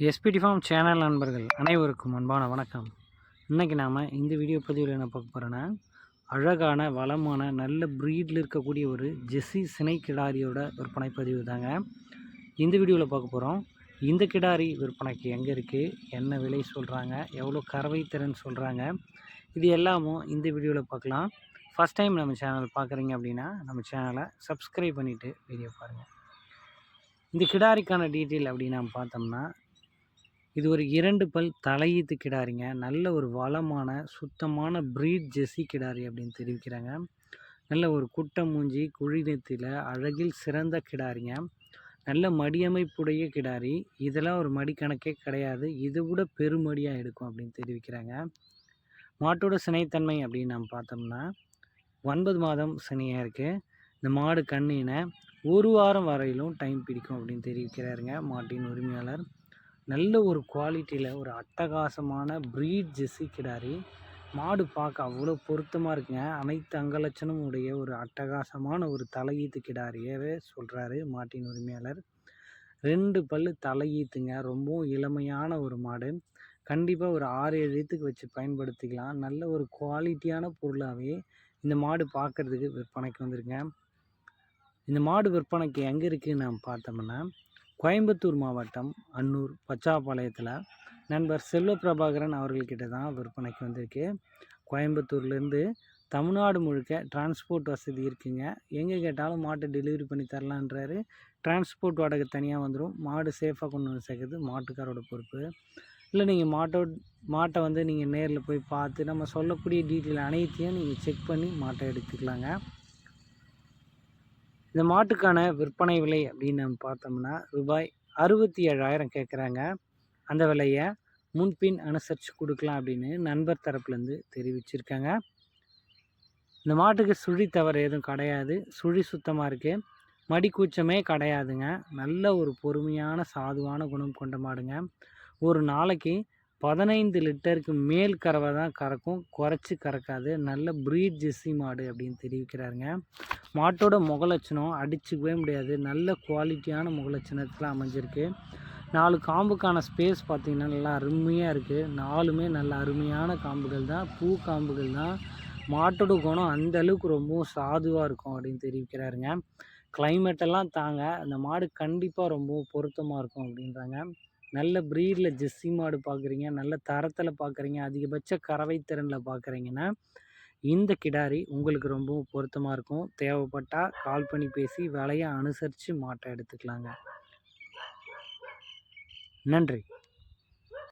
SPD form channel நண்பர்கள் அனைவருக்கும் அன்பான வணக்கம். இன்றைக்கி நாம் இந்த வீடியோ பதிவில் என்ன பார்க்க போகிறோன்னா அழகான வளமான நல்ல ப்ரீடில் இருக்கக்கூடிய ஒரு ஜெஸ்ஸி சினை கிடாரியோட விற்பனை பதிவு தாங்க. இந்த வீடியோவில் பார்க்க போகிறோம் இந்த கிடாரி விற்பனைக்கு எங்கே இருக்குது என்ன விலை சொல்கிறாங்க எவ்வளோ கறவை திறன் சொல்கிறாங்க இது எல்லாமும் இந்த வீடியோவில் பார்க்கலாம். ஃபஸ்ட் டைம் நம்ம சேனல் பார்க்குறீங்க அப்படின்னா நம்ம சேனலை சப்ஸ்கிரைப் பண்ணிவிட்டு வீடியோ பாருங்கள் இந்த கிடாரிக்கான டீட்டெயில் அப்படின்னு நம்ம பார்த்தோம்னா இது ஒரு இரண்டு பல் தலையீத்து கிடாரிங்க. நல்ல ஒரு வளமான சுத்தமான ப்ரீட் ஜெஸ்ஸி கிடாரி அப்படின்னு தெரிவிக்கிறாங்க. நல்ல ஒரு குட்டை மூஞ்சி குழிநெத்தியில் அழகில் சிறந்த கிடாரிங்க. நல்ல மடியமைப்புடைய கிடாரி. இதெல்லாம் ஒரு மடிக்கணக்கே கிடையாது. இதை விட பெருமடியாக எடுக்கும் அப்படின்னு தெரிவிக்கிறாங்க. மாட்டோட சினைத்தன்மை அப்படின்னு நம்ம பார்த்தோம்னா ஒன்பது மாதம் சினையாக இருக்குது இந்த மாடு கண்ணினை ஒரு வாரம் வரையிலும் டைம் பிடிக்கும் அப்படின்னு தெரிவிக்கிறாருங்க மாட்டின் உரிமையாளர். நல்ல ஒரு குவாலிட்டியில் ஒரு அட்டகாசமான ப்ரீட் ஜெஸ்ஸி கிடாரி மாடு பார்க்க அவ்வளோ பொருத்தமாக இருக்குங்க. அனைத்து அங்கலட்சணம் உடைய ஒரு அட்டகாசமான ஒரு தலையீத்து கிடாரியவே சொல்கிறாரு மாட்டின் உரிமையாளர். ரெண்டு பல்லு தலையீத்துங்க. ரொம்பவும் இளமையான ஒரு மாடு. கண்டிப்பாக ஒரு ஆறு ஏழு ஈத்துக்கு வச்சு பயன்படுத்திக்கலாம். நல்ல ஒரு குவாலிட்டியான பொருளாகவே இந்த மாடு பார்க்குறதுக்கு விற்பனைக்கு வந்திருக்கேன் இந்த மாடு விற்பனைக்கு எங்கே இருக்குதுன்னு நாம் பார்த்தோம்னா கோயம்புத்தூர் மாவட்டம் அன்னூர் பச்சாப்பாளையத்தில் நண்பர் செல்வ பிரபாகரன் அவர்கள்கிட்ட தான் விற்பனைக்கு வந்திருக்கு. கோயம்புத்தூர்லேருந்து தமிழ்நாடு முழுக்க டிரான்ஸ்போர்ட் வசதி இருக்குங்க. எங்கே கேட்டாலும் மாட்டை டெலிவரி பண்ணி தரலான்றாரு. டிரான்ஸ்போர்ட் வாடகை தனியாக வந்துடும் மாடு சேஃபாக கொண்டு வந்து சேர்க்குறது மாட்டுக்காரோட பொறுப்பு. இல்லை நீங்கள் மாட்டோ மாட்டை வந்து நீங்கள் நேரில் போய் பார்த்து நம்ம சொல்லக்கூடிய டீட்டெயில் அனைத்தையும் நீங்கள் செக் பண்ணி மாட்டை எடுத்துக்கலாங்க. இந்த மாட்டுக்கான விற்பனை விலை அப்படின்னு நம்ம பார்த்தோம்னா ரூபாய் அறுபத்தி ஏழாயிரம் கேட்குறாங்க. அந்த விலையை முன்பின் அனுசரித்து கொடுக்கலாம் அப்படின்னு நண்பர் தரப்புலேருந்து தெரிவிச்சிருக்காங்க. இந்த மாட்டுக்கு சுழி தவறு எதுவும் கிடையாது. சுழி சுத்தமாக இருக்குது மடி கூச்சமே கிடையாதுங்க. நல்ல ஒரு பொறுமையான சாதுவான குணம் கொண்ட மாடுங்க. ஒரு நாளைக்கு பதினைந்து லிட்டருக்கு மேல் கறவை தான் கறக்கும். குறைச்சி கறக்காது. நல்ல ப்ரீட் ஜெஸ்ஸி மாடு அப்படின்னு தெரிவிக்கிறாருங்க. மாட்டோட முகலட்சணம் அடிச்சுக்கவே முடியாது. நல்ல குவாலிட்டியான முகலட்சணத்தில் அமைஞ்சிருக்கு. நாலு காம்புக்கான ஸ்பேஸ் பார்த்திங்கன்னா நல்லா அருமையாக இருக்குது நாலுமே நல்ல அருமையான காம்புகள் தான். பூ காம்புகள் தான். மாட்டோட குணம் அந்த அளவுக்கு ரொம்பவும் சாதுவாக இருக்கும் அப்படின்னு தெரிவிக்கிறாருங்க. கிளைமேட்டெல்லாம் தாங்க. அந்த மாடு கண்டிப்பாக ரொம்பவும் பொருத்தமாக இருக்கும் அப்படின்றாங்க. நல்ல ப்ரீடில் ஜெஸ்ஸி மாடு பார்க்குறீங்க நல்ல தரத்தில் பார்க்குறீங்க அதிகபட்ச கறவை திறனில் பார்க்குறீங்கன்னா இந்த கிடாரி உங்களுக்கு ரொம்பவும் பொருத்தமாக இருக்கும். தேவைப்பட்டால் கால் பண்ணி பேசி விலையை அனுசரித்து மாட்டை எடுத்துக்கலாங்க. நன்றி.